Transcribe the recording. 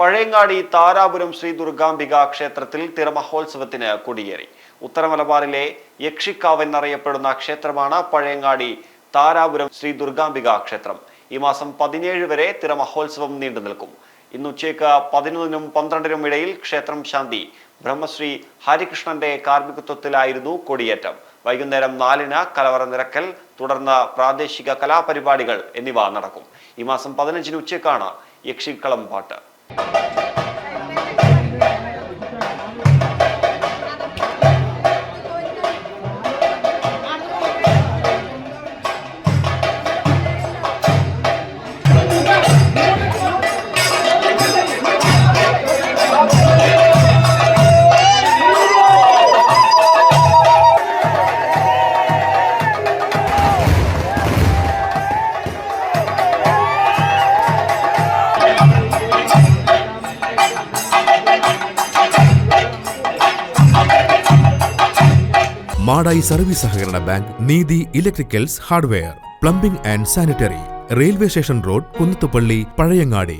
പഴയങ്ങാടി താരാപുരം ശ്രീ ദുർഗാംബിക ക്ഷേത്രത്തിൽ തിരമഹോത്സവത്തിന് കൊടിയേറി. ഉത്തരമലബാറിലെ യക്ഷിക്കാവ് എന്നറിയപ്പെടുന്ന ക്ഷേത്രമാണ് പഴയങ്ങാടി താരാപുരം ശ്രീ ദുർഗാംബിക ക്ഷേത്രം. ഈ മാസം പതിനേഴ് വരെ തിരമഹോത്സവം നീണ്ടു നിൽക്കും. ഇന്ന് ഉച്ചയ്ക്ക് പതിനൊന്നിനും പന്ത്രണ്ടിനും ഇടയിൽ ക്ഷേത്രം ശാന്തി. ബ്രഹ്മശ്രീ ഹരികൃഷ്ണന്റെ കാർമ്മികത്വത്തിലായിരുന്നു കൊടിയേറ്റം. വൈകുന്നേരം നാലിന് കലവറ നിരക്കൽ തുടർന്ന് പ്രാദേശിക കലാപരിപാടികൾ എന്നിവ നടക്കും. ഈ മാസം പതിനഞ്ചിന് ഉച്ചയ്ക്കാണ് യക്ഷിക്കളം പാട്ട്. മാടായി സർവീസ് സഹകരണ bank Neethi electricals hardware plumbing and sanitary railway station road Kunnathupally Pazhayangadi.